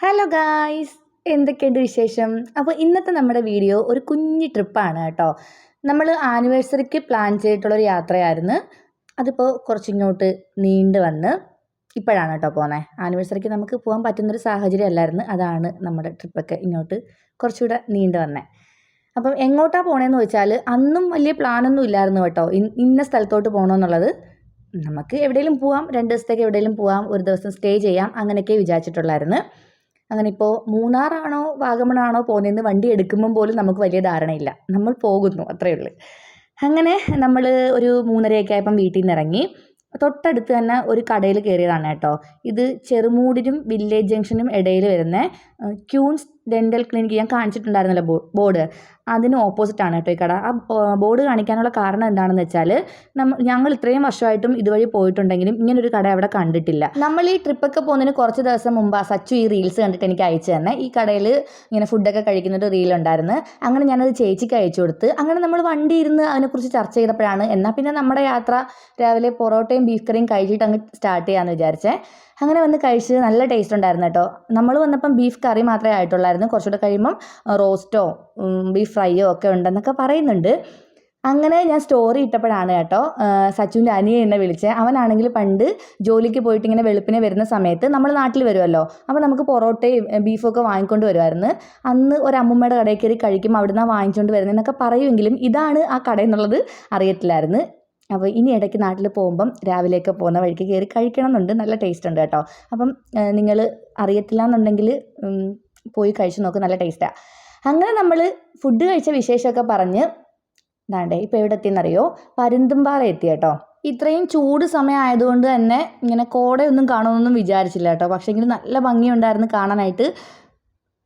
Hello guys എന്തൊക്കെയുണ്ട് വിശേഷം? അപ്പോൾ ഇന്നത്തെ നമ്മുടെ വീഡിയോ ഒരു കുഞ്ഞു ട്രിപ്പാണ് കേട്ടോ. നമ്മൾ ആനിവേഴ്സറിക്ക് പ്ലാൻ ചെയ്തിട്ടുള്ളൊരു യാത്രയായിരുന്നു. അതിപ്പോൾ കുറച്ചിങ്ങോട്ട് നീണ്ടു വന്ന് ഇപ്പോഴാണ് കേട്ടോ പോകുന്നത് ആനിവേഴ്സറിക്ക് നമുക്ക് പോകാൻ പറ്റുന്നൊരു സാഹചര്യം അല്ലായിരുന്നു. അതാണ് നമ്മുടെ ട്രിപ്പൊക്കെ ഇങ്ങോട്ട് കുറച്ചുകൂടെ നീണ്ടു വന്നത് അപ്പം എങ്ങോട്ടാണ് പോണേന്ന് വെച്ചാൽ അന്നും വലിയ പ്ലാനൊന്നും ഇല്ലായിരുന്നു കേട്ടോ. ഇന്ന സ്ഥലത്തോട്ട് പോകണമെന്നുള്ളത് നമുക്ക് എവിടെയെങ്കിലും പോവാം. രണ്ട് ദിവസത്തേക്ക് എവിടെയെങ്കിലും പോവാം. ഒരു ദിവസം സ്റ്റേ ചെയ്യാം. അങ്ങനെയൊക്കെ വിചാരിച്ചിട്ടുള്ളായിരുന്നു. അങ്ങനെ ഇപ്പോൾ മൂന്നാറാണോ വാഗമണാണോ പോകുന്നതെന്ന് വണ്ടി എടുക്കുമ്പം പോലും നമുക്ക് വലിയ ധാരണയില്ല. നമ്മൾ പോകുന്നു അത്രയേ ഉള്ളൂ. അങ്ങനെ നമ്മൾ ഒരു മൂന്നരയൊക്കെ ആയപ്പം വീട്ടിൽ നിന്ന് ഇറങ്ങി തൊട്ടടുത്ത് തന്നെ ഒരു കടയിൽ കയറിയതാണ് കേട്ടോ. ഇത് ചെറുമൂടിനും വില്ലേജ് ജംഗ്ഷനും ഇടയിൽ വരുന്ന ക്യൂൻസ് ഡെന്റൽ ക്ലിനിക്ക് ഞാൻ കാണിച്ചിട്ടുണ്ടായിരുന്നല്ലോ ബോർഡ്. അതിന് ഓപ്പോസിറ്റാണ് കേട്ടോ ഈ കട. ആ ബോർഡ് കാണിക്കാനുള്ള കാരണം എന്താണെന്ന് വെച്ചാൽ നമ്മൾ ഞങ്ങൾ ഇത്രയും വർഷമായിട്ടും ഇതുവഴി പോയിട്ടുണ്ടെങ്കിലും ഇങ്ങനൊരു കട അവിടെ കണ്ടിട്ടില്ല. നമ്മൾ ഈ ട്രിപ്പൊക്കെ പോകുന്നതിന് കുറച്ച് ദിവസം മുമ്പ് സച്ചു ഈ റീൽസ് കണ്ടിട്ട് എനിക്ക് അയച്ചു തന്നെ. ഈ കടയിൽ ഇങ്ങനെ ഫുഡൊക്കെ കഴിക്കുന്ന ഒരു റീൽ ഉണ്ടായിരുന്നു. അങ്ങനെ ഞാനത് ചേച്ചിക്ക് അയച്ചു കൊടുത്ത് അങ്ങനെ നമ്മൾ വണ്ടി ഇരുന്ന് അതിനെക്കുറിച്ച് ചർച്ച ചെയ്തപ്പോഴാണ് എന്നാൽ പിന്നെ നമ്മുടെ യാത്ര രാവിലെ പൊറോട്ടയും ബീഫ് കറിയും കഴിച്ചിട്ട് അങ്ങ് സ്റ്റാർട്ട് ചെയ്യാമെന്ന് വിചാരിച്ചേ. അങ്ങനെ വന്ന് കഴിച്ച് നല്ല ടേസ്റ്റ് ഉണ്ടായിരുന്നു കേട്ടോ. നമ്മൾ വന്നപ്പം ബീഫ് കറി മാത്രമേ ആയിട്ടുള്ളായിരുന്നു. കുറച്ചുകൂടെ കഴിയുമ്പം റോസ്റ്റോ ബീഫ് ഫ്രൈയോ ഒക്കെ ഉണ്ടെന്നൊക്കെ പറയുന്നുണ്ട്. അങ്ങനെ ഞാൻ സ്റ്റോറി ഇട്ടപ്പോഴാണ് കേട്ടോ സച്ചുവിന്റെ അനിയെ എന്നെ വിളിച്ചത് അവനാണെങ്കിൽ പണ്ട് ജോലിക്ക് പോയിട്ട് ഇങ്ങനെ വെളുപ്പിനെ വരുന്ന സമയത്ത് നമ്മൾ നാട്ടിൽ വരുമല്ലോ. അപ്പോൾ നമുക്ക് പൊറോട്ടയും ബീഫും ഒക്കെ വാങ്ങിക്കൊണ്ട് വരുമായിരുന്നു. അന്ന് ഒരു അമ്മൂമ്മയുടെ കടയിൽ കയറി കഴിക്കും അവിടുന്ന് വാങ്ങിച്ചുകൊണ്ട് വരുന്നതെന്നൊക്കെ പറയുമെങ്കിലും ഇതാണ് ആ കട എന്നുള്ളത് അറിയത്തില്ലായിരുന്നു. അപ്പോൾ ഇനി ഇടയ്ക്ക് നാട്ടിൽ പോകുമ്പം രാവിലെയൊക്കെ പോകുന്ന വഴിക്ക് കയറി കഴിക്കണം എന്നുണ്ട് നല്ല ടേസ്റ്റ് ഉണ്ട് കേട്ടോ. അപ്പം നിങ്ങൾ അറിയത്തില്ല എന്നുണ്ടെങ്കിൽ പോയി കഴിച്ചു നോക്ക് നല്ല ടേസ്റ്റാണ് അങ്ങനെ നമ്മൾ ഫുഡ് കഴിച്ച വിശേഷമൊക്കെ പറഞ്ഞ് ദാണ്ടേ ഇപ്പോൾ എവിടെ എത്തിയെന്നറിയോ പരുന്തുംപാറ എത്തി കേട്ടോ. ഇത്രയും ചൂട് സമയം ആയതുകൊണ്ട് തന്നെ ഇങ്ങനെ കോടയൊന്നും കാണുമെന്നൊന്നും വിചാരിച്ചില്ല കേട്ടോ. പക്ഷേ എങ്കിൽ നല്ല ഭംഗിയുണ്ടായിരുന്നു കാണാനായിട്ട്.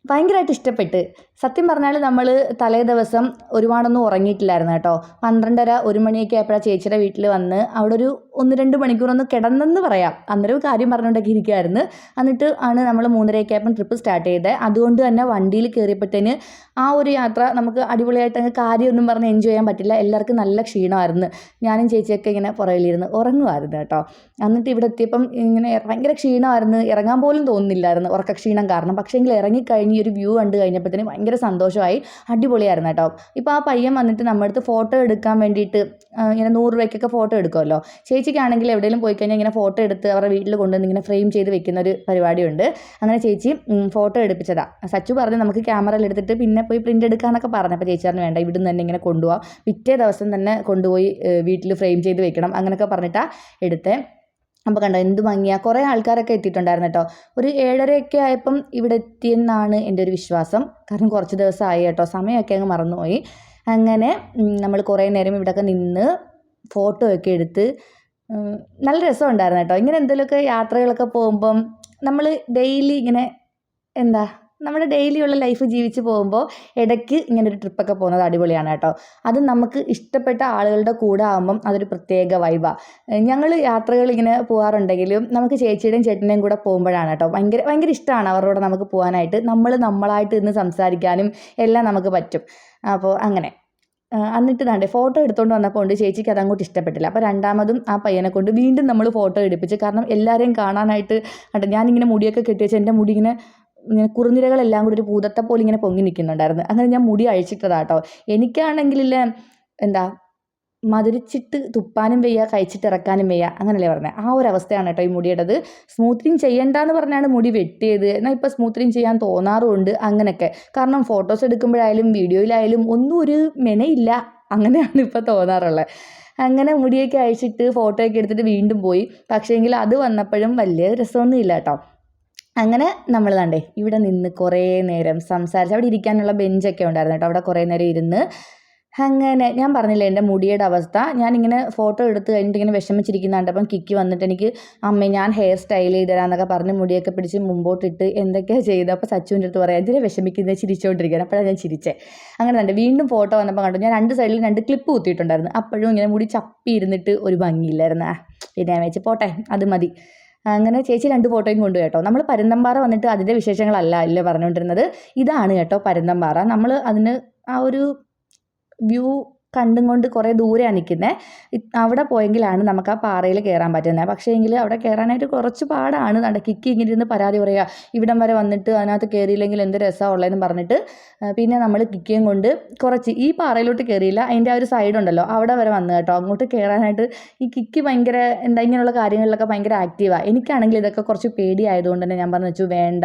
ഭയങ്കരമായിട്ട് ഇഷ്ടപ്പെട്ട്. സത്യം പറഞ്ഞാൽ നമ്മൾ തലേ ദിവസം ഒരുപാടൊന്നും ഉറങ്ങിയിട്ടില്ലായിരുന്നു കേട്ടോ. പന്ത്രണ്ടര ഒരു മണിയൊക്കെ ആയപ്പോഴാണ് ചേച്ചിയുടെ വീട്ടിൽ വന്ന് അവിടെ ഒരു ഒന്ന് രണ്ട് മണിക്കൂറൊന്ന് കിടന്നെന്ന് പറയാം. അന്നേരം കാര്യം പറഞ്ഞുകൊണ്ടൊക്കെ ഇരിക്കുമായിരുന്നു എന്നിട്ട് ആണ് നമ്മൾ മൂന്നരയൊക്കെ ട്രിപ്പ് സ്റ്റാർട്ട് ചെയ്തത്. അതുകൊണ്ട് തന്നെ വണ്ടിയിൽ കയറിയപ്പോഴത്തേന് ആ ഒരു യാത്ര നമുക്ക് അടിപൊളിയായിട്ട് അങ്ങ് കാര്യമൊന്നും പറഞ്ഞ് എൻജോയ് ചെയ്യാൻ പറ്റില്ല. എല്ലാവർക്കും നല്ല ക്ഷീണമായിരുന്നു. ഞാനും ചേച്ചിയൊക്കെ ഇങ്ങനെ പുറകിലിരുന്ന് ഉറങ്ങുമായിരുന്നു കേട്ടോ. എന്നിട്ട് ഇവിടെ എത്തിയപ്പം ഇങ്ങനെ ഭയങ്കര ക്ഷീണമായിരുന്നു. ഇറങ്ങാൻ പോലും തോന്നുന്നില്ലായിരുന്നു ഉറക്ക ക്ഷീണം കാരണം. പക്ഷേ എങ്കിൽ ഇറങ്ങിക്കഴിഞ്ഞ് ഒരു വ്യൂ കണ്ടു കഴിഞ്ഞപ്പോഴത്തേന് ഭയങ്കര സന്തോഷമായി. അടിപൊളിയായിരുന്നു കേട്ടോ. ഇപ്പോൾ ആ പയ്യൻ വന്നിട്ട് നമ്മുടെ അടുത്ത് ഫോട്ടോ എടുക്കാൻ വേണ്ടിയിട്ട് ഇങ്ങനെ നൂറ് രൂപയ്ക്കൊക്കെ ഫോട്ടോ എടുക്കുമല്ലോ ചേച്ചിക്കാണെങ്കിൽ എവിടെയെങ്കിലും പോയി കഴിഞ്ഞാൽ ഇങ്ങനെ ഫോട്ടോ എടുത്ത് അവരുടെ വീട്ടിൽ കൊണ്ടുവന്ന് ഇങ്ങനെ ഫ്രെയിം ചെയ്ത് വെക്കുന്ന ഒരു പരിപാടിയുണ്ട്. അങ്ങനെ ചേച്ചി ഫോട്ടോ എടുപ്പിച്ചതാണ് സച്ചു പറഞ്ഞു നമുക്ക് ക്യാമറയിൽ എടുത്തിട്ട് പിന്നെ പോയി പ്രിന്റ് എടുക്കാമെന്നൊക്കെ പറഞ്ഞു. അപ്പോൾ ചേച്ചി പറഞ്ഞു വേണ്ട ഇവിടുന്ന് തന്നെ ഇങ്ങനെ കൊണ്ടുപോകാം പിറ്റേ ദിവസം തന്നെ കൊണ്ടുപോയി വീട്ടിൽ ഫ്രെയിം ചെയ്ത് വെക്കണം. അങ്ങനെയൊക്കെ പറഞ്ഞിട്ടാണ് എടുത്തേ. അപ്പോൾ കണ്ടോ എന്ത് ഭംഗിയാ. കുറേ ആൾക്കാരൊക്കെ എത്തിയിട്ടുണ്ടായിരുന്നു കേട്ടോ. ഒരു ഏഴരയൊക്കെ ആയപ്പം ഇവിടെ എത്തിയെന്നാണ് എന്റെ ഒരു വിശ്വാസം. കാരണം കുറച്ച് ദിവസമായി കേട്ടോ. സമയമൊക്കെ അങ്ങ് മറന്നുപോയി. അങ്ങനെ നമ്മൾ കുറേ നേരം ഇവിടെയൊക്കെ നിന്ന് ഫോട്ടോ ഒക്കെ എടുത്ത് നല്ല രസമുണ്ടായിരുന്നു കേട്ടോ. ഇങ്ങനെ എന്തെങ്കിലുമൊക്കെ യാത്രകളൊക്കെ പോകുമ്പം നമ്മൾ ഡെയിലി ഇങ്ങനെ എന്താ നമ്മുടെ ഡെയിലിയുള്ള ലൈഫ് ജീവിച്ച് പോകുമ്പോൾ ഇടയ്ക്ക് ഇങ്ങനെ ഒരു ട്രിപ്പൊക്കെ പോകുന്നത് അടിപൊളിയാണ് കേട്ടോ. അത് നമുക്ക് ഇഷ്ടപ്പെട്ട ആളുകളുടെ കൂടെ ആകുമ്പം അതൊരു പ്രത്യേക വൈബാണ് ഞങ്ങൾ യാത്രകൾ ഇങ്ങനെ പോകാറുണ്ടെങ്കിലും നമുക്ക് ചേച്ചിയുടെയും ചേട്ടന്റെയും കൂടെ പോകുമ്പോഴാണ് കേട്ടോ. ഭയങ്കര ഭയങ്കര ഇഷ്ടമാണ് അവരുടെ കൂടെ നമുക്ക് പോകാനായിട്ട് നമ്മൾ നമ്മളായിട്ട് ഇന്ന് സംസാരിക്കാനും എല്ലാം നമുക്ക് പറ്റും. അപ്പോൾ അങ്ങനെ. എന്നിട്ട് താണ്ടേ ഫോട്ടോ എടുത്തുകൊണ്ട് വന്നപ്പോൾ ഉണ്ട് ചേച്ചിക്ക് അങ്ങോട്ട് ഇഷ്ടപ്പെട്ടില്ല. അപ്പോൾ രണ്ടാമതും ആ പയ്യനെ കൊണ്ട് വീണ്ടും നമ്മൾ ഫോട്ടോ എടുപ്പിച്ച് കാരണം എല്ലാവരെയും കാണാനായിട്ട് കണ്ടോ ഞാനിങ്ങനെ മുടിയൊക്കെ കെട്ടി വെച്ച് എന്റെ മുടി ഇങ്ങനെ ഇങ്ങനെ കുറുനിരകളെല്ലാം കൂടി ഒരു പൂതത്തെ പോലെ ഇങ്ങനെ പൊങ്ങി നിൽക്കുന്നുണ്ടായിരുന്നു. അങ്ങനെ ഞാൻ മുടി അഴിച്ചിട്ടതാട്ടോ. എനിക്കാണെങ്കിലില്ലേ എന്താ മധുരിച്ചിട്ട് തുപ്പാനും വയ്യ കഴിച്ചിട്ട് ഇറക്കാനും വയ്യ അങ്ങനല്ലേ പറഞ്ഞത് ആ ഒരു അവസ്ഥയാണ് കേട്ടോ ഈ മുടിയുടേത്. സ്മൂത്തനിങ് ചെയ്യണ്ടെന്ന് പറഞ്ഞാണ് മുടി വെട്ടിയത്. എന്നാൽ ഇപ്പോൾ സ്മൂത്തനിങ് ചെയ്യാൻ തോന്നാറുമുണ്ട് അങ്ങനെയൊക്കെ. കാരണം ഫോട്ടോസ് എടുക്കുമ്പോഴായാലും വീഡിയോയിലായാലും ഒന്നും ഒരു മെനയില്ല. അങ്ങനെയാണ് ഇപ്പോൾ തോന്നാറുള്ളത് അങ്ങനെ മുടിയൊക്കെ അഴിച്ചിട്ട് ഫോട്ടോയൊക്കെ എടുത്തിട്ട് വീണ്ടും പോയി. പക്ഷേങ്കിൽ അത് വന്നപ്പോഴും വലിയ രസമൊന്നുമില്ല കേട്ടോ. അങ്ങനെ നമ്മൾ കണ്ടേ ഇവിടെ നിന്ന് കുറേ നേരം സംസാരിച്ച് അവിടെ ഇരിക്കാനുള്ള ബെഞ്ചൊക്കെ ഉണ്ടായിരുന്നു കേട്ടോ. അവിടെ കുറേ നേരം ഇരുന്ന് അങ്ങനെ ഞാൻ പറഞ്ഞില്ലേ എന്റെ മുടിയുടെ അവസ്ഥ. ഞാനിങ്ങനെ ഫോട്ടോ എടുത്ത് കഴിഞ്ഞിട്ട് ഇങ്ങനെ വിഷമിച്ചിരിക്കുന്നുണ്ട്. അപ്പം കിക്കി വന്നിട്ട് എനിക്ക് അമ്മ ഞാൻ ഹെയർ സ്റ്റൈൽ ചെയ്ത് തരാമെന്നൊക്കെ പറഞ്ഞ് മുടിയൊക്കെ പിടിച്ച് മുമ്പോട്ടിട്ട് എന്തൊക്കെയാണ് ചെയ്തത്. അപ്പോൾ സച്ചുവിന്റെ അടുത്ത് പറയാം എന്തിനാ വിഷമിക്കുന്നത് ചിരിച്ചുകൊണ്ടിരിക്കുകയാണ് അപ്പോഴാണ് ഞാൻ ചിരിച്ചേ. അങ്ങനെ തന്നെ വീണ്ടും ഫോട്ടോ വന്നപ്പോൾ കണ്ടു. ഞാൻ രണ്ട് സൈഡിൽ രണ്ട് ക്ലിപ്പ് കുത്തിയിട്ടുണ്ടായിരുന്നു. അപ്പോഴും ഇങ്ങനെ മുടി ചപ്പി ഇരുന്നിട്ട് ഒരു ഭംഗിയില്ലായിരുന്നു. ആ, പിന്നെ ഞാൻ വെച്ച് പോട്ടെ അത് മതി. അങ്ങനെ ചേച്ചി രണ്ട് ഫോട്ടോയും കൊണ്ടു കേട്ടോ. നമ്മൾ പരുന്തമ്പാറ വന്നിട്ട് അതിന്റെ വിശേഷങ്ങളല്ല അല്ലേ പറഞ്ഞുകൊണ്ടിരുന്നത്. ഇതാണ് കേട്ടോ പരുന്തമ്പാറ. നമ്മൾ അതിന് ആ ഒരു വ്യൂ കണ്ടും കൊണ്ട് കുറേ ദൂരെയാണ് നിൽക്കുന്നത് അവിടെ പോയെങ്കിലാണ് നമുക്ക് ആ പാറയിൽ കയറാൻ പറ്റുന്നത് പക്ഷേ എങ്കിൽ അവിടെ കയറാനായിട്ട് കുറച്ച് പാടാണ്. നട കിക്കി ഇങ്ങനെ ഇരുന്ന് പരാതി പറയുക. ഇവിടം വരെ വന്നിട്ട് അതിനകത്ത് കയറിയില്ലെങ്കിൽ എന്ത് രസമാണ് ഉള്ളതെന്ന് പറഞ്ഞിട്ട് പിന്നെ നമ്മൾ കിക്കിയും കൊണ്ട് കുറച്ച് ഈ പാറയിലോട്ട് കയറിയില്ല. അതിന്റെ ആ ഒരു സൈഡ് ഉണ്ടല്ലോ. അവിടെ വരെ വന്നു കേട്ടോ. അങ്ങോട്ട് കയറാനായിട്ട് ഈ കിക്കി ഭയങ്കര എന്താ ഇങ്ങനെയുള്ള കാര്യങ്ങളിലൊക്കെ ഭയങ്കര ആക്റ്റീവാണ് എനിക്കാണെങ്കിൽ ഇതൊക്കെ കുറച്ച് പേടിയായതുകൊണ്ട് തന്നെ ഞാൻ പറഞ്ഞു വെച്ചു വേണ്ട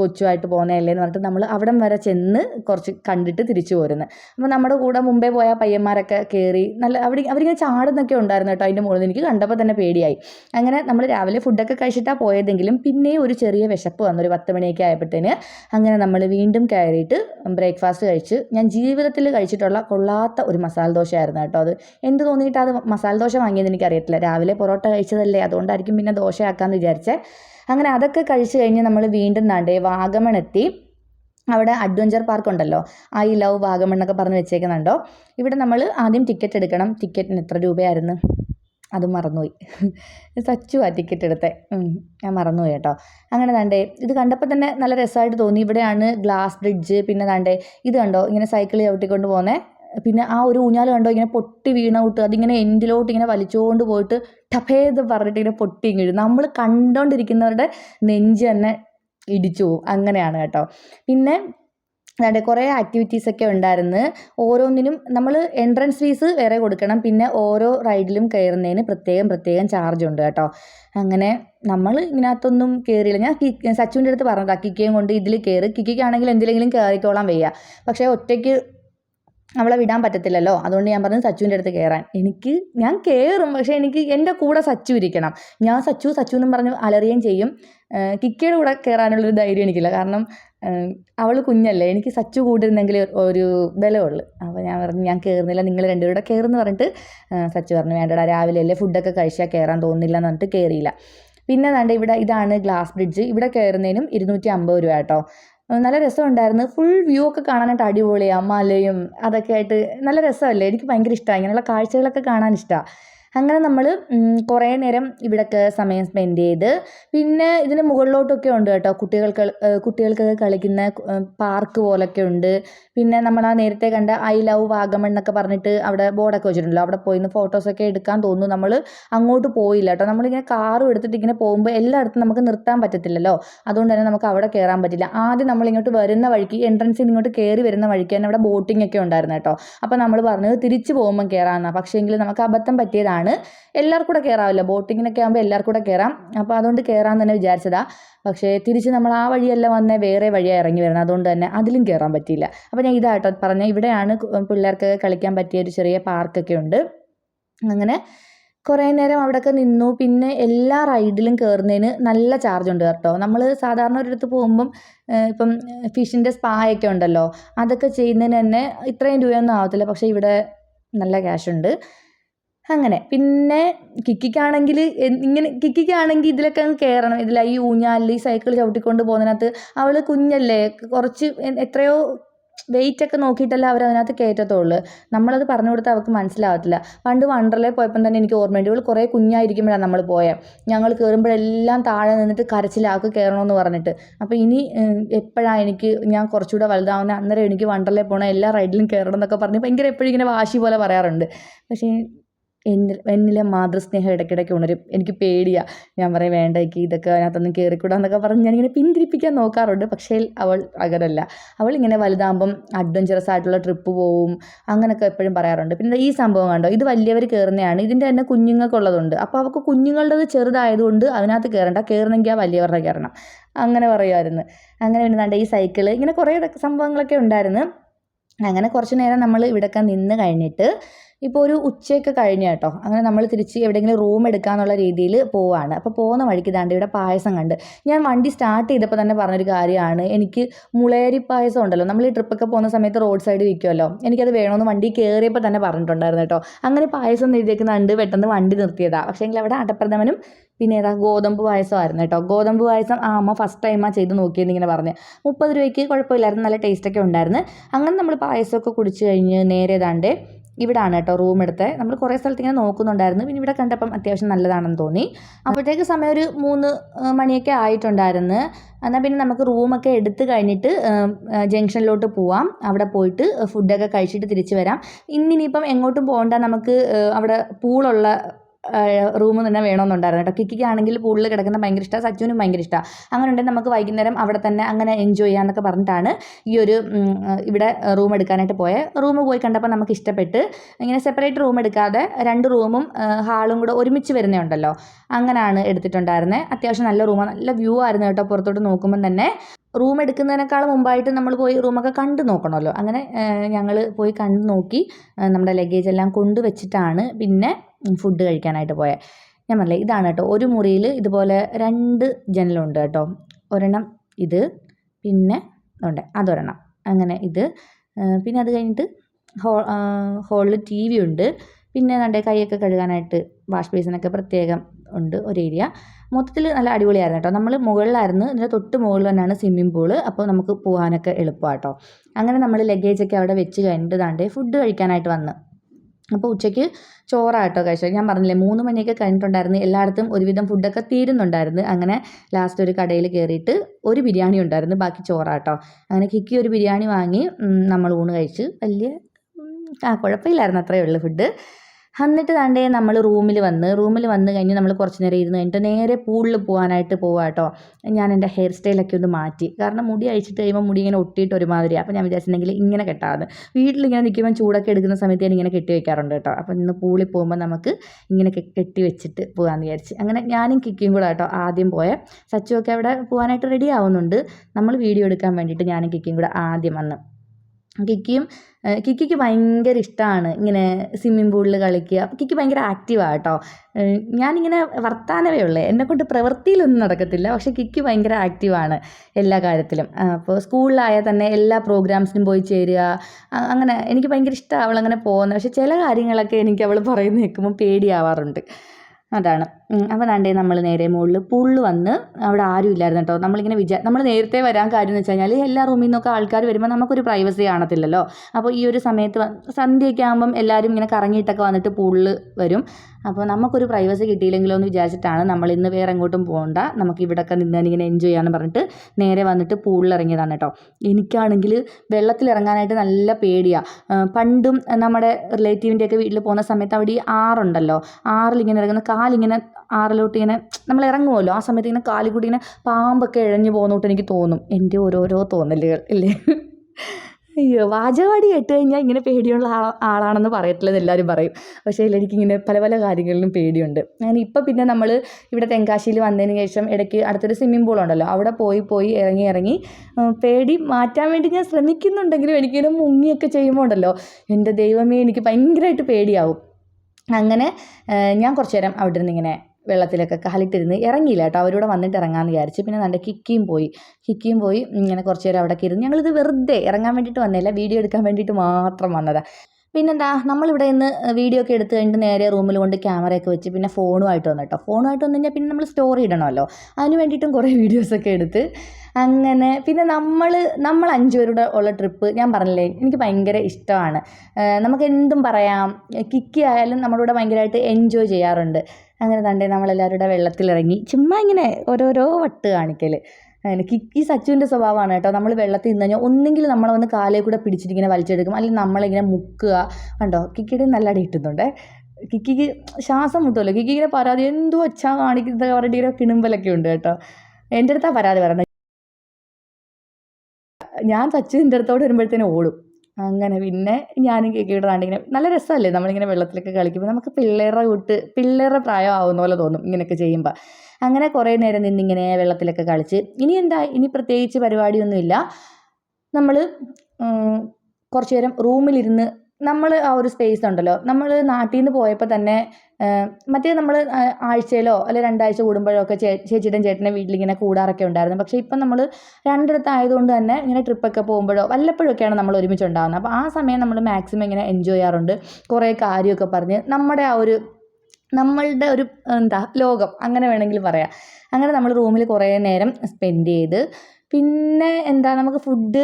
കൊച്ചുമായിട്ട് പോകുന്നതല്ലേ എന്ന് പറഞ്ഞിട്ട് നമ്മൾ അവിടം വരെ ചെന്ന് കുറച്ച് കണ്ടിട്ട് തിരിച്ചു പോരുന്നത് അപ്പോൾ നമ്മുടെ കൂടെ മുമ്പേ പോയ പയ്യന്മാരൊക്കെ കയറി നല്ല അവിടെ അവരിങ്ങനെ ചാടുന്നൊക്കെ ഉണ്ടായിരുന്നു കേട്ടോ അതിന്റെ മുകളിൽ എനിക്ക് കണ്ടപ്പോൾ തന്നെ പേടിയായി. അങ്ങനെ നമ്മൾ രാവിലെ ഫുഡൊക്കെ കഴിച്ചിട്ടാണ് പോയതെങ്കിലും പിന്നെയും ഒരു ചെറിയ വിശപ്പ് വന്നു. ഒരു പത്ത് മണിയൊക്കെ ആയപ്പോഴത്തേന് അങ്ങനെ നമ്മൾ വീണ്ടും കയറിയിട്ട് ബ്രേക്ക്ഫാസ്റ്റ് കഴിച്ച് ഞാൻ ജീവിതത്തിൽ കഴിച്ചിട്ടുള്ള കൊള്ളാത്ത ഒരു മസാല ദോശയായിരുന്നു കേട്ടോ അത്. എന്ത് തോന്നിയിട്ട് അത് മസാല ദോശ വാങ്ങിയെന്ന് എനിക്കറിയത്തില്ല. രാവിലെ പൊറോട്ട കഴിച്ചതല്ലേ? അതുകൊണ്ടായിരിക്കും പിന്നെ ദോശയാക്കാമെന്ന് വിചാരിച്ചേ. അങ്ങനെ അതൊക്കെ കഴിച്ച് കഴിഞ്ഞ് നമ്മൾ വീണ്ടും നാണ്ടേ വാഗമൺ എത്തി. അവിടെ അഡ്വഞ്ചർ പാർക്ക് ഉണ്ടല്ലോ. ഐ ലവ് വാഗമൺ എന്നൊക്കെ പറഞ്ഞ് വെച്ചേക്കുന്നുണ്ടോ? ഇവിടെ നമ്മൾ ആദ്യം ടിക്കറ്റ് എടുക്കണം. ടിക്കറ്റിന് എത്ര രൂപയായിരുന്നു? അത് മറന്നുപോയി. സച്ചു ആ ടിക്കറ്റ് എടുത്തേ. ഞാൻ മറന്നുപോയി കേട്ടോ. അങ്ങനെ താണ്ടേ ഇത് കണ്ടപ്പോൾ തന്നെ നല്ല രസമായിട്ട് തോന്നി. ഇവിടെയാണ് ഗ്ലാസ് ബ്രിഡ്ജ് പിന്നെ താണ്ടേ ഇത് കണ്ടോ? ഇങ്ങനെ സൈക്കിൾ ചവിട്ടിക്കൊണ്ട് പോകുന്നേ പിന്നെ ആ ഒരു ഊഞ്ഞാൽ കണ്ടോ? ഇങ്ങനെ പൊട്ടി വീണ വിട്ട് അതിങ്ങനെ എൻഡിലോട്ട് ഇങ്ങനെ വലിച്ചുകൊണ്ട് പോയിട്ട് ടഫേത് പറഞ്ഞിട്ട് ഇങ്ങനെ പൊട്ടി ഇങ്ങനെ നമ്മൾ കണ്ടോണ്ടിരിക്കുന്നവരുടെ നെഞ്ച് തന്നെ ഇടിച്ചു പോവും. അങ്ങനെയാണ് കേട്ടോ. പിന്നെ അതെ കുറേ ആക്ടിവിറ്റീസൊക്കെ ഉണ്ടായിരുന്നു. ഓരോന്നിനും നമ്മൾ എൻട്രൻസ് ഫീസ് വേറെ കൊടുക്കണം. പിന്നെ ഓരോ റൈഡിലും കയറുന്നതിന് പ്രത്യേകം പ്രത്യേകം ചാർജ് ഉണ്ട് കേട്ടോ. അങ്ങനെ നമ്മൾ ഇതിനകത്തൊന്നും കയറിയില്ല ഞാൻ സച്ചുവിന്റെ അടുത്ത് പറഞ്ഞതാ കിക്കയും കൊണ്ട് ഇതിൽ കയറി കിക്കയ്ക്കാണെങ്കിൽ എന്തിലെങ്കിലും കയറിക്കോളാം വയ്യ. പക്ഷേ ഒറ്റയ്ക്ക് അവളെ വിടാൻ പറ്റത്തില്ലല്ലോ. അതുകൊണ്ട് ഞാൻ പറഞ്ഞു സച്ചുവിന്റെ അടുത്ത് കയറാൻ. എനിക്ക് ഞാൻ കയറും പക്ഷേ എനിക്ക് എന്റെ കൂടെ സച്ചു ഇരിക്കണം. ഞാൻ സച്ചു സച്ചു എന്നും പറഞ്ഞ് അലറുകയും ചെയ്യും. കിക്കയുടെ കൂടെ കയറാനുള്ളൊരു ധൈര്യം എനിക്കില്ല. കാരണം അവൾ കുഞ്ഞല്ലേ. എനിക്ക് സച്ചു കൂടിരുന്നെങ്കിൽ ഒരു ബലമുള്ളൂ അപ്പോൾ ഞാൻ പറഞ്ഞു ഞാൻ കയറുന്നില്ല നിങ്ങൾ രണ്ടുപേരും കൂടെ കയറുമെന്ന് പറഞ്ഞിട്ട് സച്ചു പറഞ്ഞു വേണ്ടടാ രാവിലെ അല്ലേ ഫുഡൊക്കെ കഴിച്ചാൽ കയറാൻ തോന്നുന്നില്ല എന്ന് പറഞ്ഞിട്ട് കയറിയില്ല പിന്നെ ദാണ്ട് ഇവിടെ ഇതാണ് ഗ്ലാസ് ബ്രിഡ്ജ്. ഇവിടെ കയറുന്നതിനും ഇരുന്നൂറ്റി അമ്പത് രൂപ കേട്ടോ. നല്ല രസമുണ്ടായിരുന്നു. ഫുൾ വ്യൂ ഒക്കെ കാണാനായിട്ട് അടിപൊളിയാണ് മലയും അതൊക്കെ ആയിട്ട്. നല്ല രസമല്ലേ? എനിക്ക് ഭയങ്കര ഇഷ്ടമാണ് ഇങ്ങനെയുള്ള കാഴ്ചകളൊക്കെ കാണാൻ ഇഷ്ടമാണ് അങ്ങനെ നമ്മൾ കുറേ നേരം ഇവിടെയൊക്കെ സമയം സ്പെൻഡ് ചെയ്ത് പിന്നെ ഇതിന് മുകളിലോട്ടൊക്കെ ഉണ്ട് കേട്ടോ. കുട്ടികൾക്ക് കുട്ടികൾക്കൊക്കെ കളിക്കുന്ന പാർക്ക് പോലൊക്കെ ഉണ്ട്. പിന്നെ നമ്മൾ ആ നേരത്തെ കണ്ട ഐ ലവ് വാഗമൺ എന്നൊക്കെ പറഞ്ഞിട്ട് അവിടെ ബോർഡൊക്കെ വെച്ചിട്ടുണ്ടല്ലോ. അവിടെ പോയി ഫോട്ടോസൊക്കെ എടുക്കാൻ തോന്നുന്നു. നമ്മൾ അങ്ങോട്ട് പോയില്ല കേട്ടോ. നമ്മളിങ്ങനെ കാറും എടുത്തിട്ട് ഇങ്ങനെ പോകുമ്പോൾ എല്ലായിടത്തും നമുക്ക് നിർത്താൻ പറ്റത്തില്ലല്ലോ. അതുകൊണ്ട് തന്നെ നമുക്ക് അവിടെ കയറാൻ പറ്റില്ല. ആദ്യം നമ്മൾ ഇങ്ങോട്ട് വരുന്ന വഴിക്ക് എൻട്രൻസിൽ ഇങ്ങോട്ട് കയറി വരുന്ന വഴിക്ക് തന്നെ അവിടെ ബോട്ടിംഗ് ഒക്കെ ഉണ്ടായിരുന്നു കേട്ടോ. അപ്പോൾ നമ്മൾ പറഞ്ഞത് തിരിച്ച് പോകുമ്പോൾ കയറാമെന്നാണ് പക്ഷേ എങ്കിൽ നമുക്ക് അബദ്ധം പറ്റിയതാണ്. എല്ലാവർക്കും കൂടെ കയറാമല്ലോ ബോട്ടിങ്ങിനൊക്കെ ആകുമ്പോൾ എല്ലാവർക്കും കൂടെ കയറാം അപ്പോൾ അതുകൊണ്ട് കയറാൻ തന്നെ വിചാരിച്ചതാ. പക്ഷേ തിരിച്ച് നമ്മൾ ആ വഴിയല്ല വന്ന വേറെ വഴിയാണ് ഇറങ്ങി വരുന്നത് അതുകൊണ്ട് തന്നെ അതിലും കയറാൻ പറ്റിയില്ല. അപ്പോൾ ഞാൻ ഇതാട്ടോ പറഞ്ഞ. ഇവിടെയാണ് പിള്ളേർക്ക് കളിക്കാൻ പറ്റിയ ഒരു ചെറിയ പാർക്കൊക്കെ ഉണ്ട്. അങ്ങനെ കുറേ നേരം അവിടെയൊക്കെ നിന്നു. പിന്നെ എല്ലാ റൈഡിലും കയറുന്നതിന് നല്ല ചാർജ് ഉണ്ട് കേട്ടോ. നമ്മൾ സാധാരണ ഒരിടത്ത് പോകുമ്പം ഇപ്പം ഫിഷിന്റെ സ്പായൊക്കെ ഉണ്ടല്ലോ. അതൊക്കെ ചെയ്യുന്നതിന് തന്നെ ഇത്രയും രൂപയൊന്നും ആവത്തില്ല. പക്ഷേ ഇവിടെ നല്ല ക്യാഷ് ഉണ്ട്. അങ്ങനെ. പിന്നെ കിക്കിക്കാണെങ്കിൽ ഇങ്ങനെ കിക്കിക്കാണെങ്കിൽ ഇതിലൊക്കെ അങ്ങ് കയറണം ഇതിൽ ഈ ഊഞ്ഞാലിൽ ഈ സൈക്കിൾ ചവിട്ടിക്കൊണ്ട് പോകുന്നതിനകത്ത് അവൾ കുഞ്ഞല്ലേ? കുറച്ച് എത്രയോ വെയിറ്റ് ഒക്കെ നോക്കിയിട്ടല്ല അവർ അതിനകത്ത് കയറ്റത്തുള്ളൂ. നമ്മളത് പറഞ്ഞു കൊടുത്താൽ അവർക്ക് മനസ്സിലാവത്തില്ല. പണ്ട് വണ്ടർലേ പോയപ്പം തന്നെ എനിക്ക് ഓർമ്മയുണ്ട്. ഇവൾ കുറേ കുഞ്ഞായിരിക്കുമ്പോഴാണ് നമ്മൾ പോയത് ഞങ്ങൾ കയറുമ്പോഴെല്ലാം താഴെ നിന്നിട്ട് കരച്ചിലാക്ക് കയറണമെന്ന് പറഞ്ഞിട്ട്. അപ്പോൾ ഇനി എപ്പോഴാണ് എനിക്ക് ഞാൻ കുറച്ചുകൂടെ വലുതാവുന്ന അന്നേരം എനിക്ക് വണ്ടർലേ പോകണം എല്ലാ റൈഡിലും കയറണം എന്നൊക്കെ പറഞ്ഞ് ഭയങ്കര എപ്പോഴും ഇങ്ങനെ വാശി പോലെ പറയാറുണ്ട്. പക്ഷേ എന്നിൽ എന്നിലെ മാതൃസ്നേഹം ഇടയ്ക്കിടയ്ക്ക് ഉണരും. എനിക്ക് പേടിയാണ് ഞാൻ പറയും വേണ്ട എനിക്ക് ഇതൊക്കെ അതിനകത്തൊന്നും കയറിക്കൂടാന്നൊക്കെ പറഞ്ഞ് ഞാനിങ്ങനെ പിന്തിരിപ്പിക്കാൻ നോക്കാറുണ്ട്. പക്ഷേ അവൾ അങ്ങനല്ല അവൾ ഇങ്ങനെ വലുതാകുമ്പം അഡ്വഞ്ചറസ് ആയിട്ടുള്ള ട്രിപ്പ് പോവും. അങ്ങനെയൊക്കെ എപ്പോഴും പറയാറുണ്ട്. പിന്നെ ഈ സംഭവം കണ്ടോ? ഇത് വലിയവർ കയറുന്നതാണ് ഇതിന്റെ തന്നെ കുഞ്ഞുങ്ങൾക്കുള്ളതുണ്ട്. അപ്പോൾ അവർക്ക് കുഞ്ഞുങ്ങളുടേത് ചെറുതായതുകൊണ്ട് അതിനകത്ത് കയറണ്ട കയറണമെങ്കിൽ ആ വലിയവരുടെ കയറണം അങ്ങനെ പറയുമായിരുന്നു. അങ്ങനെ പിന്നെ ഈ സൈക്കിൾ ഇങ്ങനെ കുറേ സംഭവങ്ങളൊക്കെ ഉണ്ടായിരുന്നു. അങ്ങനെ കുറച്ച് നേരം നമ്മൾ ഇവിടെയൊക്കെ നിന്ന് കഴിഞ്ഞിട്ട് ഇപ്പോൾ ഒരു ഉച്ചയൊക്കെ കഴിഞ്ഞ് കേട്ടോ. അങ്ങനെ നമ്മൾ തിരിച്ച് എവിടെയെങ്കിലും റൂം എടുക്കാന്നുള്ള രീതിയിൽ പോവാണ്. അപ്പോൾ പോകുന്ന വഴിക്ക് ദാണ്ട് ഇവിടെ പായസം കണ്ട്. ഞാൻ വണ്ടി സ്റ്റാർട്ട് ചെയ്തപ്പോൾ തന്നെ പറഞ്ഞൊരു കാര്യമാണ്. എനിക്ക് മുളയരി പായസം ഉണ്ടല്ലോ. നമ്മൾ ഈ ട്രിപ്പൊക്കെ പോകുന്ന സമയത്ത് റോഡ് സൈഡ് വിൽക്കുമല്ലോ എനിക്കത് വേണമെന്ന് വണ്ടി കയറിയപ്പോൾ തന്നെ പറഞ്ഞിട്ടുണ്ടായിരുന്നു കേട്ടോ. അങ്ങനെ പായസം എഴുതിയേക്കുന്ന കണ്ട് പെട്ടെന്ന് വണ്ടി നിർത്തിയതാണ് പക്ഷേ എങ്കിൽ അവിടെ അടപ്രഥമനും പിന്നെ ഏതാ ഗോതമ്പ് പായസമായിരുന്നു കേട്ടോ. ഗോതമ്പ് പായസം ആ അമ്മ ഫസ്റ്റ് ടൈമാണ് ചെയ്ത് നോക്കിയെന്ന് ഇങ്ങനെ പറഞ്ഞ്. മുപ്പത് രൂപയ്ക്ക് കുഴപ്പമില്ലായിരുന്നു. നല്ല ടേസ്റ്റൊക്കെ ഉണ്ടായിരുന്നു. അങ്ങനെ നമ്മൾ പായസമൊക്കെ കുടിച്ച് കഴിഞ്ഞ് നേരെ ഏതാണ്ട് ഇവിടാണ് കേട്ടോ റൂം എടുത്തത് നമ്മൾ കുറേ സ്ഥലത്ത് ഇങ്ങനെ നോക്കുന്നുണ്ടായിരുന്നു. പിന്നെ ഇവിടെ കണ്ടപ്പം അത്യാവശ്യം നല്ലതാണെന്ന് തോന്നി. അപ്പോഴത്തേക്ക് സമയം ഒരു മൂന്ന് മണിയൊക്കെ ആയിട്ടുണ്ടായിരുന്നു. എന്നാൽ പിന്നെ നമുക്ക് റൂമൊക്കെ എടുത്തു കഴിഞ്ഞിട്ട് ജംഗ്ഷനിലോട്ട് പോവാം. അവിടെ പോയിട്ട് ഫുഡൊക്കെ കഴിച്ചിട്ട് തിരിച്ചു വരാം. ഇന്നിനിയിപ്പം എങ്ങോട്ടും പോകണ്ട. നമുക്ക് അവിടെ പൂളുള്ള റൂം തന്നെ വേണമെന്നുണ്ടായിരുന്നു കേട്ടോ. കിക്കിക്കാണെങ്കിൽ പൂളിൽ കിടക്കുന്ന ഭയങ്കര ഇഷ്ടമാണ് സച്ചുവിനും ഭയങ്കര ഇഷ്ടമാണ് അങ്ങനെ ഉണ്ടെങ്കിൽ നമുക്ക് വൈകുന്നേരം അവിടെ തന്നെ അങ്ങനെ എൻജോയ് ചെയ്യാമെന്നൊക്കെ പറഞ്ഞിട്ടാണ് ഈ ഒരു ഇവിടെ റൂം എടുക്കാനായിട്ട് പോയത് റൂം പോയി കണ്ടപ്പോൾ നമുക്ക് ഇഷ്ടപ്പെട്ട് ഇങ്ങനെ സെപ്പറേറ്റ് റൂം എടുക്കാതെ രണ്ട് റൂമും ഹാളും കൂടെ ഒരുമിച്ച് വരുന്നുണ്ടല്ലോ അങ്ങനെയാണ് എടുത്തിട്ടുണ്ടായിരുന്നത് അത്യാവശ്യം നല്ല റൂമാണ് നല്ല വ്യൂ ആയിരുന്നു കേട്ടോ പുറത്തോട്ട് നോക്കുമ്പം തന്നെ. റൂം എടുക്കുന്നതിനേക്കാൾ മുമ്പായിട്ട് നമ്മൾ പോയി റൂമൊക്കെ കണ്ടു നോക്കണമല്ലോ. അങ്ങനെ ഞങ്ങൾ പോയി കണ്ടു നോക്കി നമ്മുടെ ലഗേജ് എല്ലാം കൊണ്ടുവച്ചിട്ടാണ് പിന്നെ ഫുഡ് കഴിക്കാനായിട്ട് പോയത് ഞാൻ പറഞ്ഞില്ലേ ഇതാണ് കേട്ടോ. ഒരു മുറിയിൽ ഇതുപോലെ രണ്ട് ജനലുണ്ട് കേട്ടോ. ഒരെണ്ണം ഇത് പിന്നെ ഉണ്ട് അതൊരെണ്ണം. അങ്ങനെ ഇത് പിന്നെ അത് കഴിഞ്ഞിട്ട് ഹോ ഹോളിൽ ടി വി ഉണ്ട്. പിന്നെ നമ്മുടെ കൈയൊക്കെ കഴുകാനായിട്ട് വാഷ് ബേസിനൊക്കെ പ്രത്യേകം ഉണ്ട് ഒരു ഏരിയ മൊത്തത്തിൽ നല്ല അടിപൊളിയായിരുന്നു കേട്ടോ. നമ്മൾ മുകളിലായിരുന്നു. ഇതിന്റെ തൊട്ട് മുകളിൽ തന്നെയാണ് സ്വിമ്മിംഗ് പൂൾ അപ്പോൾ നമുക്ക് പോകാനൊക്കെ എളുപ്പമാണ് കേട്ടോ. അങ്ങനെ നമ്മൾ ലഗേജൊക്കെ അവിടെ വെച്ച് കഴിഞ്ഞിട്ട് ദാണ്ടേ ഫുഡ് കഴിക്കാനായിട്ട് വന്ന്. അപ്പോൾ ഉച്ചയ്ക്ക് ചോറാട്ടോ കഴിച്ചത്. ഞാൻ പറഞ്ഞില്ലേ മൂന്ന് മണിയൊക്കെ കഴിഞ്ഞിട്ടുണ്ടായിരുന്നു. എല്ലായിടത്തും ഒരുവിധം ഫുഡൊക്കെ തീരുന്നുണ്ടായിരുന്നു. അങ്ങനെ ലാസ്റ്റ് ഒരു കടയിൽ കയറിയിട്ട് ഒരു ബിരിയാണി ഉണ്ടായിരുന്നു. ബാക്കി ചോറാട്ടോ. അങ്ങനെ കിക്കി ഒരു ബിരിയാണി വാങ്ങി നമ്മൾ ഊണ് കഴിച്ച്. വലിയ ആ കുഴപ്പമില്ലായിരുന്നു. അത്രയേ ഉള്ളൂ ഫുഡ് എന്നിട്ട് താണ്ടേ നമ്മൾ റൂമിൽ വന്ന് റൂമിൽ വന്ന് കഴിഞ്ഞ് നമ്മൾ കുറച്ച് നേരം ഇരുന്ന് കഴിഞ്ഞിട്ട് നേരെ പൂളിൽ പോകാനായിട്ട് പോവാം കേട്ടോ ഞാൻ എന്റെ ഹെയർ സ്റ്റൈലൊക്കെ ഒന്ന് മാറ്റി. കാരണം മുടി അഴിച്ചിട്ട് കഴിയുമ്പോൾ മുടി ഇങ്ങനെ ഒട്ടിയിട്ട് ഒരുമാതിരി അപ്പോൾ ഞാൻ വിചാരിച്ചിട്ടുണ്ടെങ്കിൽ ഇങ്ങനെ കെട്ടാതെ. വീട്ടിലിങ്ങനെ നിൽക്കുമ്പോൾ ചൂടൊക്കെ എടുക്കുന്ന സമയത്ത് ഞാൻ ഇങ്ങനെ കെട്ടി വെക്കാറുണ്ട് കേട്ടോ അപ്പോൾ ഇന്ന് പൂളിൽ പോകുമ്പോൾ നമുക്ക് ഇങ്ങനെ കെട്ടി വെച്ചിട്ട് പോകാമെന്ന് വിചാരിച്ച്. അങ്ങനെ ഞാനും കിക്കിയും കൂടെ കേട്ടോ ആദ്യം പോയ. സച്ചുവൊക്കെ അവിടെ പോകാനായിട്ട് റെഡി ആവുന്നുണ്ട്. നമ്മൾ വീഡിയോ എടുക്കാൻ വേണ്ടിയിട്ട് ഞാനും കിക്കിയും കൂടെ ആദ്യം വന്ന്. കിക്കിയും കിക്കിക്ക് ഭയങ്കര ഇഷ്ടമാണ് ഇങ്ങനെ സ്വിമ്മിംഗ് പൂളിൽ കളിക്കുക. അപ്പോൾ കിക്കി ഭയങ്കര ആക്റ്റീവാണ് കേട്ടോ ഞാനിങ്ങനെ വർത്താനമേ ഉള്ളേ. എന്നെക്കൊണ്ട് പ്രവൃത്തിയിലൊന്നും നടക്കത്തില്ല. പക്ഷേ കിക്കി ഭയങ്കര ആക്റ്റീവാണ് എല്ലാ കാര്യത്തിലും. അപ്പോൾ സ്കൂളിലായാൽ തന്നെ എല്ലാ പ്രോഗ്രാംസിനും പോയി ചേരുക. അങ്ങനെ എനിക്ക് ഭയങ്കര ഇഷ്ടമാണ് അവളങ്ങനെ പോകുന്നത്. പക്ഷേ ചില കാര്യങ്ങളൊക്കെ എനിക്ക് അവൾ പറയുന്നത് കേൾക്കുമ്പോൾ പേടിയാവാറുണ്ട്. അതാണ്. അപ്പോൾ ദാണ്ടേ നമ്മൾ നേരെ മുകളിൽ പുള്ളു വന്ന് അവിടെ ആരും ഇല്ലായിരുന്നു കേട്ടോ നമ്മളിങ്ങനെ വിചാ നമ്മൾ നേരത്തെ വരാൻ കാര്യം എന്ന് വെച്ച് കഴിഞ്ഞാൽ എല്ലാ റൂമിൽ നിന്നൊക്കെ ആൾക്കാർ വരുമ്പോൾ നമുക്കൊരു പ്രൈവസി കാണത്തില്ലല്ലോ. അപ്പോൾ ഈ ഒരു സമയത്ത് സന്ധ്യയൊക്കെ ആകുമ്പം എല്ലാവരും ഇങ്ങനെ കറങ്ങിയിട്ടൊക്കെ വന്നിട്ട് പുള്ളു വരും. അപ്പോൾ നമുക്കൊരു പ്രൈവസി കിട്ടിയില്ലെങ്കിലോ എന്ന് വിചാരിച്ചിട്ടാണ് നമ്മൾ ഇന്ന് വേറെ എങ്ങോട്ടും പോകണ്ട നമുക്ക് ഇവിടെയൊക്കെ നിന്നാണ് ഇങ്ങനെ എൻജോയ് ചെയ്യാമെന്ന് പറഞ്ഞിട്ട് നേരെ വന്നിട്ട് പൂളിൽ ഇറങ്ങിയതാണ് കേട്ടോ. എനിക്കാണെങ്കിൽ വെള്ളത്തിൽ ഇറങ്ങാനായിട്ട് നല്ല പേടിയാണ് പണ്ടും നമ്മുടെ റിലേറ്റീവിന്റെയൊക്കെ വീട്ടിൽ പോകുന്ന സമയത്ത് അവിടെ ഈ ആറുണ്ടല്ലോ ആറിലിങ്ങനെ ഇറങ്ങുന്ന കാലിങ്ങനെ ആറിലോട്ട് ഇങ്ങനെ നമ്മൾ ഇറങ്ങുമല്ലോ. ആ സമയത്ത് ഇങ്ങനെ കാലിൽ കൂടി ഇങ്ങനെ പാമ്പൊക്കെ ഇഴഞ്ഞു പോകുന്നോട്ട് എനിക്ക് തോന്നും. എന്റെ ഓരോരോ തോന്നലുകൾ ഇല്ലേ? അയ്യോ വാചകവാടി കേട്ട് കഴിഞ്ഞാൽ ഇങ്ങനെ പേടിയുള്ള ആളാ ആളാണെന്ന് പറയത്തില്ലെന്ന് എല്ലാവരും പറയും. പക്ഷേ എനിക്കിങ്ങനെ പല പല കാര്യങ്ങളിലും പേടിയുണ്ട്. അങ്ങനെ ഇപ്പം പിന്നെ നമ്മൾ ഇവിടെ തെങ്കാശിയിൽ വന്നതിന് ശേഷം ഇടയ്ക്ക് അടുത്തൊരു സ്വിമ്മിംഗ് പൂൾ ഉണ്ടല്ലോ അവിടെ പോയി പോയി ഇറങ്ങി ഇറങ്ങി പേടി മാറ്റാൻ വേണ്ടി ഞാൻ ശ്രമിക്കുന്നുണ്ടെങ്കിലും എനിക്കിങ്ങനെ മുങ്ങിയൊക്കെ ചെയ്യുമ്പോൾ ഉണ്ടല്ലോ എന്റെ ദൈവമേ എനിക്ക് ഭയങ്കരമായിട്ട് പേടിയാവും. അങ്ങനെ ഞാൻ കുറച്ച് നേരം അവിടെ നിന്ന് ഇങ്ങനെ വെള്ളത്തിലൊക്കെ കാലിട്ടിരുന്ന് ഇറങ്ങിയില്ല കേട്ടോ. അവരോട് വന്നിട്ട് ഇറങ്ങാമെന്ന് വിചാരിച്ചു. പിന്നെ നല്ല കിക്കിയും പോയി. കിക്കിയും പോയി ഇങ്ങനെ കുറച്ച് നേരം അവിടെ ഇരുന്ന് ഞങ്ങളിത് വെറുതെ ഇറങ്ങാൻ വേണ്ടിയിട്ട് വന്നില്ല വീഡിയോ എടുക്കാൻ വേണ്ടിയിട്ട് മാത്രം വന്നതാണ് പിന്നെന്താ നമ്മളിവിടെ നിന്ന് വീഡിയോ ഒക്കെ എടുത്ത് കഴിഞ്ഞിട്ട് നേരെ റൂമിൽ കൊണ്ട് ക്യാമറയൊക്കെ വെച്ച് പിന്നെ ഫോണുമായിട്ട് വന്നു കേട്ടോ. ഫോണുമായിട്ട് വന്നു കഴിഞ്ഞാൽ പിന്നെ നമ്മൾ സ്റ്റോറി ഇടണമല്ലോ. അതിന് വേണ്ടിയിട്ടും കുറേ വീഡിയോസൊക്കെ എടുത്ത് അങ്ങനെ പിന്നെ നമ്മൾ നമ്മൾ അഞ്ചുപേരുടെ ഉള്ള ട്രിപ്പ് ഞാൻ പറഞ്ഞില്ലേ എനിക്ക് ഭയങ്കര ഇഷ്ടമാണ്. നമുക്ക് എന്തും പറയാം. കിക്കി ആയാലും നമ്മളിവിടെ ഭയങ്കരമായിട്ട് എൻജോയ് ചെയ്യാറുണ്ട്. അങ്ങനെ തണ്ടേ നമ്മളെല്ലാവരുടെ വെള്ളത്തിലിറങ്ങി ചുമ്മാ ഇങ്ങനെ ഓരോരോ വട്ട് കാണിക്കൽ അങ്ങനെ കിക്കി സച്ചുവിന്റെ സ്വഭാവമാണ് കേട്ടോ. നമ്മൾ വെള്ളത്തിൽ നിന്ന് കഴിഞ്ഞാൽ ഒന്നെങ്കിൽ നമ്മളെ വന്ന് കാലേ കൂടെ പിടിച്ചിട്ട് ഇങ്ങനെ വലിച്ചെടുക്കും. അല്ലെങ്കിൽ നമ്മളിങ്ങനെ മുക്കുക. കണ്ടോ? കിക്കിയുടെ നല്ല അടി കിട്ടുന്നുണ്ട്. കിക്കിക്ക് ശ്വാസം മുട്ടുമല്ലോ കിക്കി ഇങ്ങനെ പരാതി എന്തോ അച്ഛാ കാണിക്കുന്നത് അവരുടെ ഇങ്ങനെ കിണുമ്പലൊക്കെ ഉണ്ട് കേട്ടോ. എന്റെ അടുത്താ പരാതി പറയുന്നത്. ഞാൻ സച്ചിന്റെ അടുത്തോട് വരുമ്പോഴത്തേനും ഓടും. അങ്ങനെ പിന്നെ ഞാനും കേക്കിയുടെ ഇങ്ങനെ നല്ല രസമല്ലേ നമ്മളിങ്ങനെ വെള്ളത്തിലൊക്കെ കളിക്കുമ്പോൾ നമുക്ക് പിള്ളേരുടെ കൂട്ട് പിള്ളേരുടെ പ്രായം ആവുന്ന പോലെ തോന്നും ഇങ്ങനെയൊക്കെ ചെയ്യുമ്പോൾ അങ്ങനെ കുറേ നേരം നിന്നിങ്ങനെ വെള്ളത്തിലൊക്കെ കളിച്ച്. ഇനി എന്താ? ഇനി പ്രത്യേകിച്ച് പരിപാടിയൊന്നുമില്ല. നമ്മൾ കുറച്ച് നേരം റൂമിലിരുന്ന് നമ്മൾ ആ ഒരു സ്പേസ് ഉണ്ടല്ലോ. നമ്മൾ നാട്ടിൽ നിന്ന് പോയപ്പോൾ തന്നെ മറ്റേ നമ്മൾ ആഴ്ചയിലോ അല്ലെ രണ്ടാഴ്ച കൂടുമ്പോഴോ ഒക്കെ ചേച്ചിയുടെയും ചേട്ടന്റെ വീട്ടിലിങ്ങനെ കൂടാറൊക്കെ ഉണ്ടായിരുന്നു. പക്ഷേ ഇപ്പം നമ്മൾ രണ്ടിടത്തായതുകൊണ്ട് തന്നെ ഇങ്ങനെ ട്രിപ്പൊക്കെ പോകുമ്പോഴോ വല്ലപ്പോഴൊക്കെയാണ് നമ്മൾ ഒരുമിച്ച് ഉണ്ടാകുന്നത് അപ്പോൾ ആ സമയം നമ്മൾ മാക്സിമം ഇങ്ങനെ എൻജോയ് ചെയ്യാറുണ്ട്. കുറേ കാര്യമൊക്കെ പറഞ്ഞ് നമ്മുടെ ആ ഒരു നമ്മളുടെ ഒരു എന്താ ലോകം അങ്ങനെ വേണമെങ്കിൽ പറയാം. അങ്ങനെ നമ്മൾ റൂമിൽ കുറേ നേരം സ്പെൻഡ് ചെയ്ത് പിന്നെ എന്താ നമുക്ക് ഫുഡ്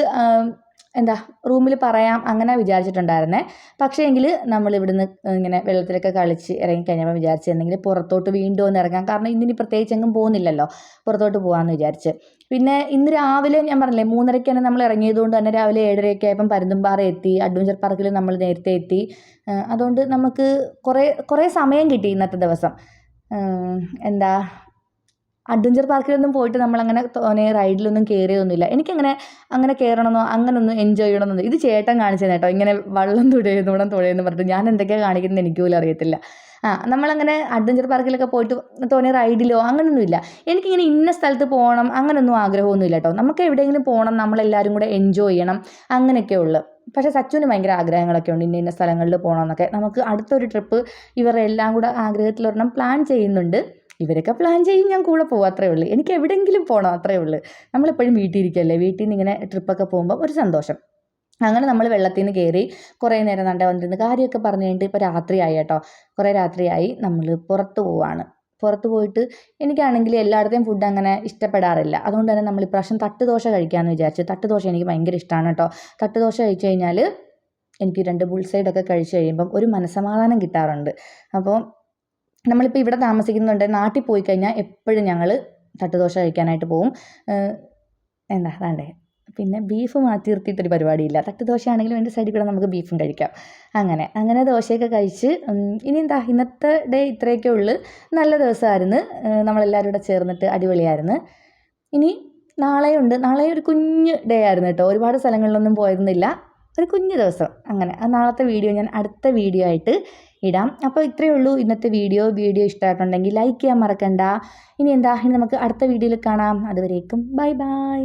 എന്താ റൂമിൽ പറയാം അങ്ങനെ വിചാരിച്ചിട്ടുണ്ടായിരുന്നേ. പക്ഷേ എങ്കിൽ നമ്മൾ ഇവിടുന്ന് ഇങ്ങനെ വെള്ളത്തിലൊക്കെ കളിച്ച് ഇറങ്ങിക്കഴിഞ്ഞപ്പോൾ വിചാരിച്ചിരുന്നെങ്കിൽ പുറത്തോട്ട് വീണ്ടും ഒന്ന് ഇറങ്ങാം. കാരണം ഇന്നിനി പ്രത്യേകിച്ച് എങ്ങും പോകുന്നില്ലല്ലോ പുറത്തോട്ട് പോകാമെന്ന് വിചാരിച്ച്. പിന്നെ ഇന്ന് രാവിലെ ഞാൻ പറഞ്ഞില്ലേ മൂന്നരയ്ക്ക് തന്നെ നമ്മൾ ഇറങ്ങിയത് കൊണ്ട് തന്നെ രാവിലെ ഏഴരയൊക്കെ ആയപ്പം പരുന്തുംപാറ എത്തി അഡ്വഞ്ചർ പാർക്കിൽ നമ്മൾ നേരത്തെ എത്തി. അതുകൊണ്ട് നമുക്ക് കുറേ കുറേ സമയം കിട്ടി ഇന്നത്തെ ദിവസം. എന്താ അഡ്വഞ്ചർ പാർക്കിലൊന്നും പോയിട്ട് നമ്മളങ്ങനെ തോനെ റൈഡിലൊന്നും കയറിയൊന്നുമില്ല എനിക്കങ്ങനെ അങ്ങനെ കയറണമെന്നോ അങ്ങനൊന്നും എൻജോയ് ചെയ്യണമെന്നോ ഇത് ചേട്ടൻ കാണിച്ചു കേട്ടോ. ഇങ്ങനെ വള്ളം തുഴയുന്നോടം തുഴയെന്ന് പറഞ്ഞിട്ട് ഞാൻ എന്തൊക്കെയാണ് കാണിക്കുന്നത് എനിക്ക് പോലും അറിയത്തില്ല. ആ നമ്മളങ്ങനെ അഡ്വഞ്ചർ പാർക്കിലൊക്കെ പോയിട്ട് തോനെ റൈഡിലോ അങ്ങനൊന്നുമില്ല എനിക്കിങ്ങനെ ഇന്ന സ്ഥലത്ത് പോകണം അങ്ങനൊന്നും ആഗ്രഹമൊന്നുമില്ല കേട്ടോ. നമുക്ക് എവിടെയെങ്കിലും പോകണം നമ്മളെല്ലാവരും കൂടെ എൻജോയ് ചെയ്യണം അങ്ങനെയൊക്കെ ഉള്ളു. പക്ഷേ സച്ചുവിന് ഭയങ്കര ആഗ്രഹങ്ങളൊക്കെ ഉണ്ട്. ഇന്ന ഇന്ന സ്ഥലങ്ങളിൽ പോകണമെന്നൊക്കെ നമുക്ക് അടുത്തൊരു ട്രിപ്പ് ഇവരുടെ എല്ലാം കൂടെ ആഗ്രഹത്തിലൊരെണ്ണം പ്ലാൻ ചെയ്യുന്നുണ്ട്. ഇവരൊക്കെ പ്ലാൻ ചെയ്യും ഞാൻ കൂടെ പോകും അത്രേ ഉള്ളൂ. എനിക്ക് എവിടെയെങ്കിലും പോകണം അത്രേ ഉള്ളൂ. നമ്മളെപ്പോഴും വീട്ടിൽ ഇരിക്കല്ലേ വീട്ടിൽ നിന്ന് ഇങ്ങനെ ട്രിപ്പൊക്കെ പോകുമ്പോൾ ഒരു സന്തോഷം. അങ്ങനെ നമ്മൾ വെള്ളത്തിൽ നിന്ന് കയറി കുറേ നേരം നണ്ട വന്നിരുന്ന് കാര്യമൊക്കെ പറഞ്ഞു കഴിഞ്ഞിട്ട് ഇപ്പോൾ രാത്രിയായി കേട്ടോ. കുറേ രാത്രിയായി നമ്മൾ പുറത്ത് പോവാണ് പുറത്ത് പോയിട്ട് എനിക്കാണെങ്കിൽ എല്ലായിടത്തെയും ഫുഡ് അങ്ങനെ ഇഷ്ടപ്പെടാറില്ല. അതുകൊണ്ട് തന്നെ നമ്മൾ ഇപ്രാവശ്യം തട്ടുദോശ കഴിക്കാമെന്ന് വിചാരിച്ചു. തട്ടുദോശ എനിക്ക് ഭയങ്കര ഇഷ്ടമാണ് കേട്ടോ. തട്ടുദോശ കഴിച്ചു കഴിഞ്ഞാൽ എനിക്ക് രണ്ട് ബുൾസൈഡൊക്കെ കഴിച്ച് കഴിയുമ്പം ഒരു മനസമാധാനം കിട്ടാറുണ്ട്. അപ്പോൾ നമ്മളിപ്പോൾ ഇവിടെ താമസിക്കുന്നുണ്ട്. നാട്ടിൽ പോയി കഴിഞ്ഞാൽ എപ്പോഴും ഞങ്ങൾ തട്ടുദോശ കഴിക്കാനായിട്ട് പോവും. എന്താ അതാണ്ടേ. പിന്നെ ബീഫ് മാറ്റി നിർത്തിയിട്ടൊരു പരിപാടിയില്ല. തട്ട് ദോശയാണെങ്കിലും എന്റെ സൈഡിൽ കൂടെ നമുക്ക് ബീഫും കഴിക്കാം. അങ്ങനെ അങ്ങനെ ദോശയൊക്കെ കഴിച്ച് ഇനി എന്താ ഇന്നത്തെ ഡേ ഇത്രയൊക്കെ ഉള്ളു. നല്ല ദിവസമായിരുന്നു. നമ്മളെല്ലാവരും കൂടെ ചേർന്നിട്ട് അടിപൊളിയായിരുന്നു. ഇനി നാളെയുണ്ട്. നാളെ ഒരു കുഞ്ഞ് ഡേ ആയിരുന്നു കേട്ടോ. ഒരുപാട് സ്ഥലങ്ങളിലൊന്നും പോയിരുന്നില്ല. ഒരു കുഞ്ഞു ദിവസം. അങ്ങനെ. നാളത്തെ വീഡിയോ ഞാൻ അടുത്ത വീഡിയോ ആയിട്ട് ഇടാം. അപ്പോൾ ഇത്രയേ ഉള്ളൂ ഇന്നത്തെ വീഡിയോ. വീഡിയോ ഇഷ്ടമായിട്ടുണ്ടെങ്കിൽ ലൈക്ക് ചെയ്യാൻ മറക്കണ്ട. ഇനി എന്താ? ഇനി നമുക്ക് അടുത്ത വീഡിയോയിൽ കാണാം. അതുവരേക്കും. Bye bye.